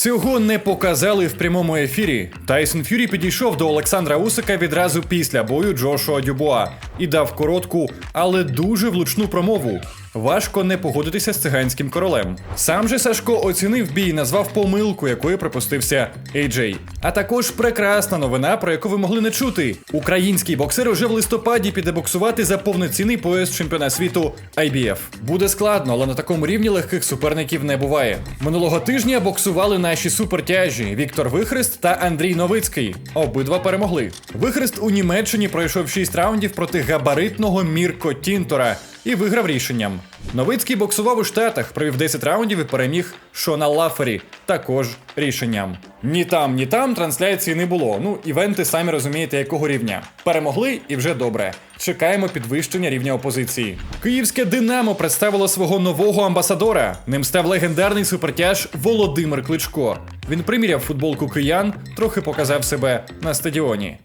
Цього не показали в прямому ефірі. Тайсон Фюрі підійшов до Олександра Усика відразу після бою Джошуа Дюбуа і дав коротку, але дуже влучну промову. Важко не погодитися з циганським королем. Сам же Сашко оцінив бій, і назвав помилку, якої припустився AJ. А також прекрасна новина, про яку ви могли не чути. Український боксер уже в листопаді піде боксувати за повноцінний пояс чемпіона світу IBF. Буде складно, але на такому рівні легких суперників не буває. Минулого тижня боксували наші супертяжі Віктор Вихрест та Андрій Новицький. Обидва перемогли. Вихрест у Німеччині пройшов 6 раундів проти габаритного Мірко Тінтора і виграв рішенням. Новицький боксував у Штатах, провів 10 раундів і переміг Шона Лафері, також рішенням. Ні там, ні там трансляції не було. Ну, івенти самі розумієте, якого рівня. Перемогли і вже добре. Чекаємо підвищення рівня опозиції. Київське Динамо представило свого нового амбасадора. Ним став легендарний супертяж Володимир Кличко. Він приміряв футболку киян, трохи показав себе на стадіоні.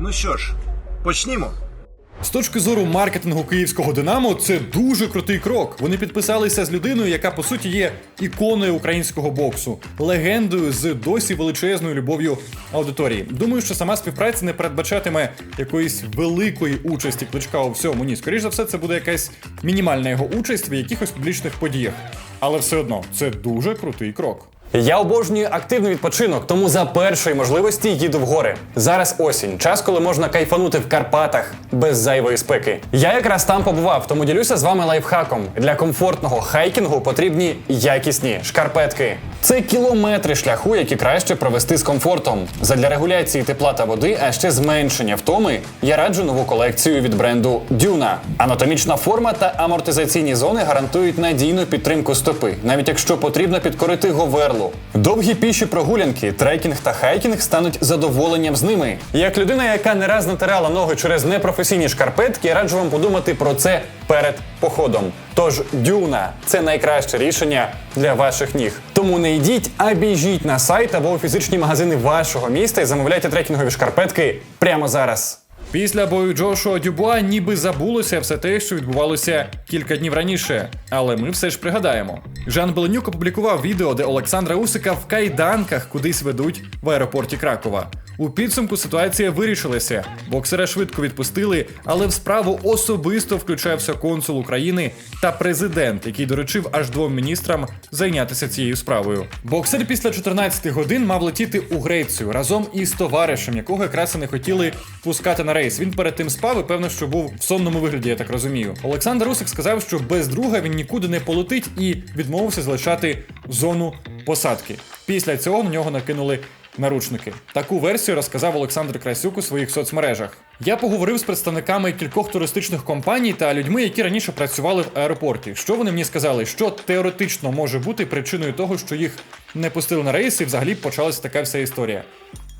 Ну що ж, почнімо. З точки зору маркетингу київського Динамо, це дуже крутий крок. Вони підписалися з людиною, яка по суті є іконою українського боксу, легендою з досі величезною любов'ю аудиторії. Думаю, що сама співпраця не передбачатиме якоїсь великої участі кличка у всьому. Ні, скоріш за все, це буде якась мінімальна його участь в якихось публічних подіях. Але все одно це дуже крутий крок. Я обожнюю активний відпочинок, тому за першої можливості їду в гори. Зараз осінь, час, коли можна кайфанути в Карпатах без зайвої спеки. Я якраз там побував, тому ділюся з вами лайфхаком. Для комфортного хайкінгу потрібні якісні шкарпетки. Це кілометри шляху, які краще провести з комфортом. Задля регуляції тепла та води, а ще зменшення втоми, я раджу нову колекцію від бренду Дюна. Анатомічна форма та амортизаційні зони гарантують надійну підтримку стопи, навіть якщо потрібно підкорити говерлу. Довгі піші прогулянки, трекінг та хайкінг стануть задоволенням з ними. Як людина, яка не раз натирала ноги через непрофесійні шкарпетки, я раджу вам подумати про це перед походом. Тож дюна це найкраще рішення для ваших ніг. Тому не йдіть, а біжіть на сайт або у фізичні магазини вашого міста і замовляйте трекінгові шкарпетки прямо зараз. Після бою Джошуа Дюбуа ніби забулося все те, що відбувалося кілька днів раніше. Але ми все ж пригадаємо. Жан Беленюк опублікував відео, де Олександра Усика в кайданках кудись ведуть в аеропорті Кракова. У підсумку ситуація вирішилася. Боксера швидко відпустили, але в справу особисто включався консул України та президент, який доручив аж двом міністрам зайнятися цією справою. Боксер після 14 годин мав летіти у Грецію разом із товаришем, якого якраз і не хотіли пускати на рейс. Він перед тим спав і певно, що був в сонному вигляді, я так розумію. Олександр Усик сказав, що без друга він нікуди не полетить і відмовився залишати зону посадки. Після цього на нього накинули наручники. Таку версію розказав Олександр Красюк у своїх соцмережах. Я поговорив з представниками кількох туристичних компаній та людьми, які раніше працювали в аеропорті. Що вони мені сказали, що теоретично може бути причиною того, що їх не пустили на рейс, і взагалі почалася така вся історія.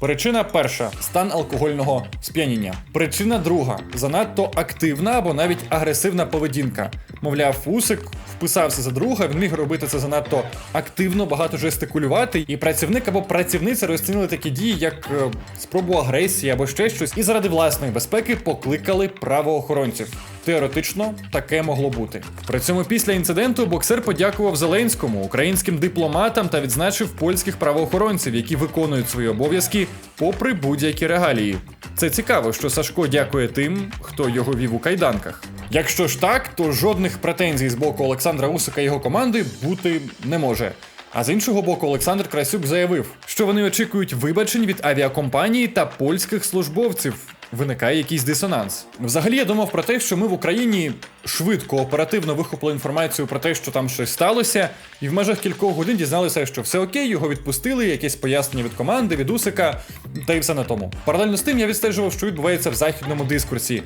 Причина перша стан алкогольного сп'яніння. Причина друга занадто активна або навіть агресивна поведінка. Мовляв, Усик вписався за друга, він міг робити це занадто активно, багато жестикулювати, і працівник або працівниця розцінили такі дії, як е, спробу агресії або ще щось, і заради власної безпеки покликали правоохоронців. Теоретично таке могло бути. При цьому після інциденту боксер подякував Зеленському, українським дипломатам та відзначив польських правоохоронців, які виконують свої обов'язки попри будь-які регалії. Це цікаво, що Сашко дякує тим, хто його вів у кайданках. Якщо ж так, то жодних претензій з боку Олександра Усика і його команди бути не може. А з іншого боку, Олександр Красюк заявив, що вони очікують вибачень від авіакомпанії та польських службовців. Виникає якийсь дисонанс. Взагалі я думав про те, що ми в Україні швидко, оперативно вихопили інформацію про те, що там щось сталося, і в межах кількох годин дізналися, що все окей, його відпустили, якесь пояснення від команди, від Усика, та й все на тому. Паралельно з тим я відстежував, що відбувається в західному дискурсі.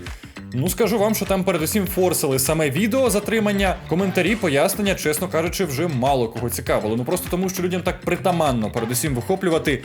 Ну скажу вам, що там передусім форсили саме відео затримання, коментарі, пояснення, чесно кажучи, вже мало кого цікавило. Ну просто тому, що людям так притаманно передусім вихоплювати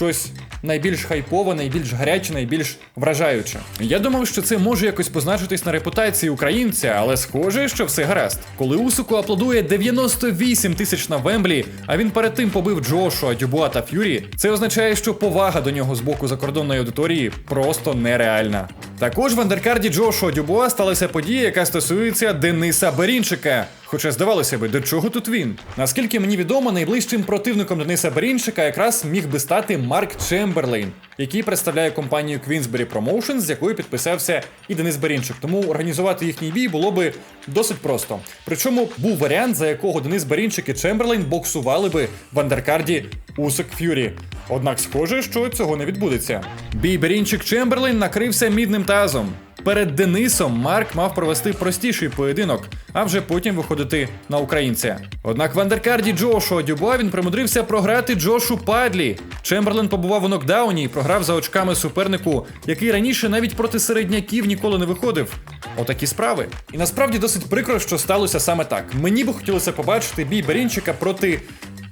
щось найбільш хайпове, найбільш гаряче, найбільш вражаюче. Я думав, що це може якось позначитись на репутації українця, але схоже, що все гаразд. Коли Усуку аплодує 98 тисяч на Вемблі, а він перед тим побив Джошуа, Дюбуа та Ф'юрі, це означає, що повага до нього з боку закордонної аудиторії просто нереальна. Також в андеркарді Джошуа Дюбуа сталася подія, яка стосується Дениса Берінчика. Хоча здавалося би, до чого тут він? Наскільки мені відомо, найближчим противником Дениса Берінчика якраз міг би стати Марк Чемберлейн, який представляє компанію Queensberry Promotions, з якою підписався і Денис Берінчик. Тому організувати їхній бій було би досить просто. Причому був варіант, за якого Денис Берінчик і Чемберлейн боксували би в андеркарді Усик Ф'юрі. Однак схоже, що цього не відбудеться. Бій Берінчик Чемберлейн накрився мідним тазом. Перед Денисом Марк мав провести простіший поєдинок, а вже потім виходити на українця. Однак в андеркарді Джошуа Дюбуа він примудрився програти Джошу Падлі. Чемберлен побував у нокдауні і програв за очками супернику, який раніше навіть проти середняків ніколи не виходив. Отакі справи. І насправді досить прикро, що сталося саме так. Мені би хотілося побачити бій Берінчика проти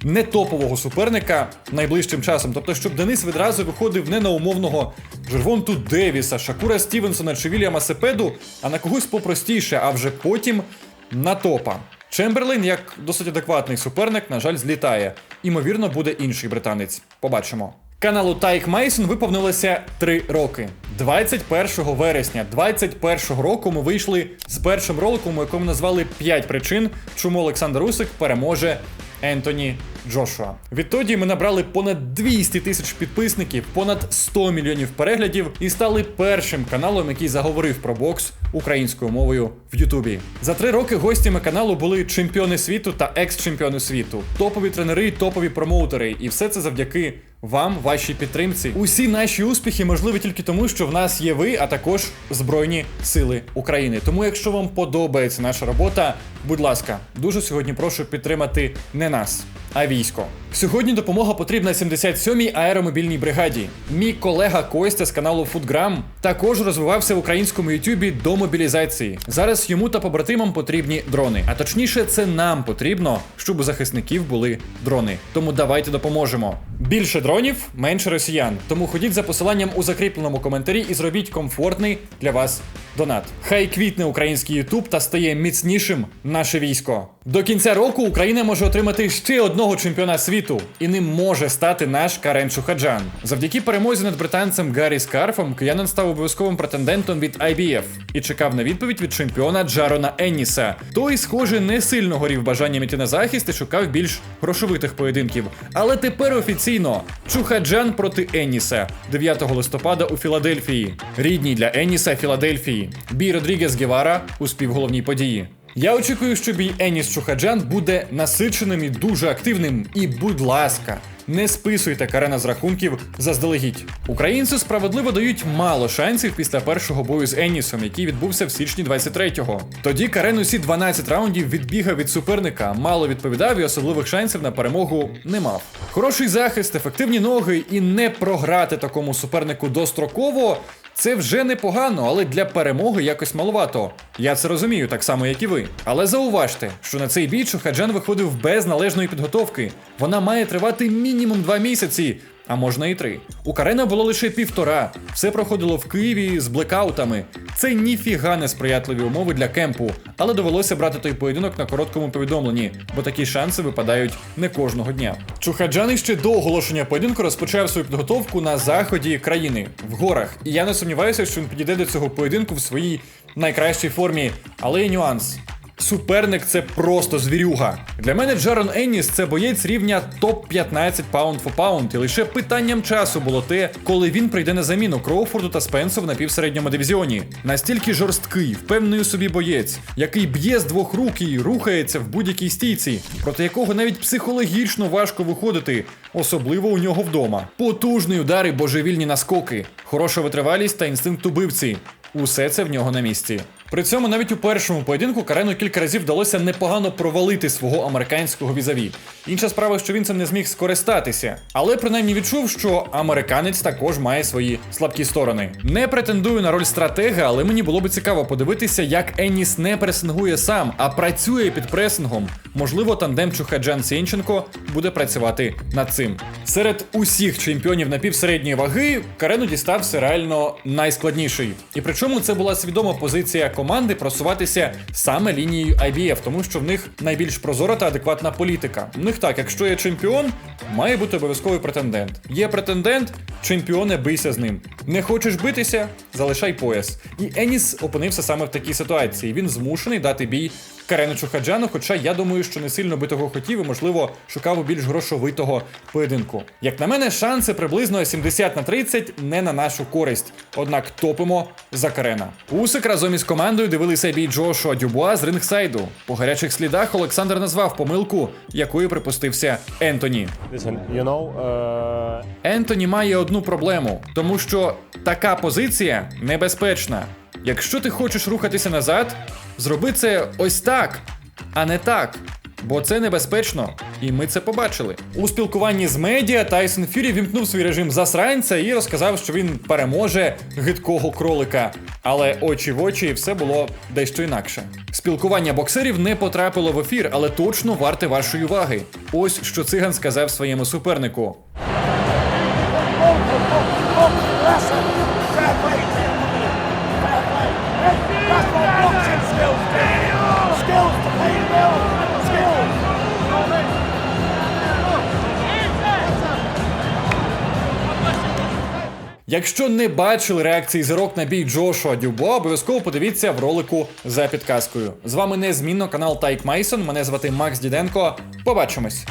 не топового суперника найближчим часом. Тобто, щоб Денис відразу виходив не на умовного Жервонту Девіса, Шакура Стівенсона чи Вільяма Сепеду, а на когось попростіше, а вже потім на топа. Чемберлейн, як досить адекватний суперник, на жаль, злітає. Імовірно, буде інший британець. Побачимо. Каналу Тайк Мейсон виповнилося 3 роки. 21 вересня 21 року ми вийшли з першим роликом, у якому назвали 5 причин, чому Олександр Усик переможе Ентоні Джошуа. Відтоді ми набрали понад 200 тисяч підписників, понад 100 мільйонів переглядів і стали першим каналом, який заговорив про бокс українською мовою в Ютубі. За три роки гостями каналу були чемпіони світу та екс-чемпіони світу, топові тренери, топові промоутери. І все це завдяки вам, вашій підтримці. Усі наші успіхи можливі тільки тому, що в нас є ви, а також Збройні Сили України. Тому, якщо вам подобається наша робота, будь ласка, дуже сьогодні прошу підтримати не нас, а військо. Сьогодні допомога потрібна 77-й аеромобільній бригаді. Мій колега Костя з каналу Фудграм також розвивався в українському Ютубі до мобілізації. Зараз йому та побратимам потрібні дрони. А точніше, це нам потрібно, щоб у захисників були дрони. Тому давайте допоможемо. Більше дронів, менше росіян. Тому ходіть за посиланням у закріпленому коментарі і зробіть комфортний для вас донат. Хай квітне український Ютуб та стає міцнішим наше військо. До кінця року Україна може отримати ще одного чемпіона світу, і ним може стати наш Карен Шухаджан. Завдяки перемозі над британцем Гаррі Скарфом киянин став обов'язковим претендентом від IBF і чекав на відповідь від чемпіона Джарона Енніса. Той, схоже, не сильно горів бажанням іти на захист і шукав більш грошовитих поєдинків. Але тепер офіційно Чухаджан проти Енніса 9 листопада у Філадельфії. Рідній для Енніса Філадельфії. Бій Родрігес Гевара у співголовній події. Я очікую, що бій Еніс Чухаджан буде насиченим і дуже активним. І, будь ласка, не списуйте Карена з рахунків заздалегідь. Українцю справедливо дають мало шансів після першого бою з Енісом, який відбувся в січні 23-го. Тоді Карен усі 12 раундів відбігав від суперника, мало відповідав і особливих шансів на перемогу не мав. Хороший захист, ефективні ноги і не програти такому супернику достроково. Це вже непогано, але для перемоги якось маловато. Я це розумію, так само, як і ви. Але зауважте, що на цей бій Шухаджан виходив без належної підготовки. Вона має тривати мінімум два місяці, а можна і три. У Карена було лише півтора. Все проходило в Києві з блекаутами. Це ніфіга не сприятливі умови для кемпу, але довелося брати той поєдинок на короткому повідомленні, бо такі шанси випадають не кожного дня. Чухаджан ще до оголошення поєдинку розпочав свою підготовку на заході країни в горах. І я не сумніваюся, що він підійде до цього поєдинку в своїй найкращій формі. Але є нюанс. Суперник це просто звірюга. Для мене Джарон Енніс це боєць рівня топ-15 паунд фо паунд, і лише питанням часу було те, коли він прийде на заміну Кроуфорду та Спенсу в напівсередньому дивізіоні. Настільки жорсткий, впевнений у собі боєць, який б'є з двох рук і рухається в будь-якій стійці, проти якого навіть психологічно важко виходити, особливо у нього вдома. Потужний удар і божевільні наскоки, хороша витривалість та інстинкт убивці. Усе це в нього на місці. При цьому навіть у першому поєдинку Карену кілька разів вдалося непогано провалити свого американського візаві. Інша справа, що він цим не зміг скористатися, але принаймні відчув, що американець також має свої слабкі сторони. Не претендую на роль стратега, але мені було би цікаво подивитися, як Еніс не пресингує сам, а працює під пресингом. Можливо, тандем Чухаджан Сєнченко буде працювати над цим. Серед усіх чемпіонів напівсередньої ваги Карену дістався реально найскладніший. І причому це була свідома позиція команди просуватися саме лінією IBF, тому що в них найбільш прозора та адекватна політика. У них так, якщо є чемпіон, має бути обов'язковий претендент. Є претендент, чемпіоне бийся з ним. Не хочеш битися? Залишай пояс. І Еніс опинився саме в такій ситуації. Він змушений дати бій Кареничу Хаджану, хоча я думаю, що не сильно би того хотів і, можливо, шукав у більш грошовитого поєдинку. Як на мене, шанси приблизно 70 на 30 не на нашу користь. Однак топимо за Карена. Усик разом із командою дивилися бій Джошуа Дюбуа з рингсайду. По гарячих слідах Олександр назвав помилку, якою припустився Ентоні. Uh, Ентоні має одну проблему, тому що така позиція небезпечна. Якщо ти хочеш рухатися назад, зроби це ось так, а не так. Бо це небезпечно, і ми це побачили. У спілкуванні з медіа Тайсон Фюрі вімкнув свій режим засранця і розказав, що він переможе гидкого кролика. Але очі в очі все було дещо інакше. Спілкування боксерів не потрапило в ефір, але точно варте вашої уваги. Ось що циган сказав своєму супернику. Якщо не бачили реакції зірок на бій Джошуа Дюбо, обов'язково подивіться в ролику за підказкою. З вами незмінно канал Тайк Майсон. Мене звати Макс Діденко. Побачимось.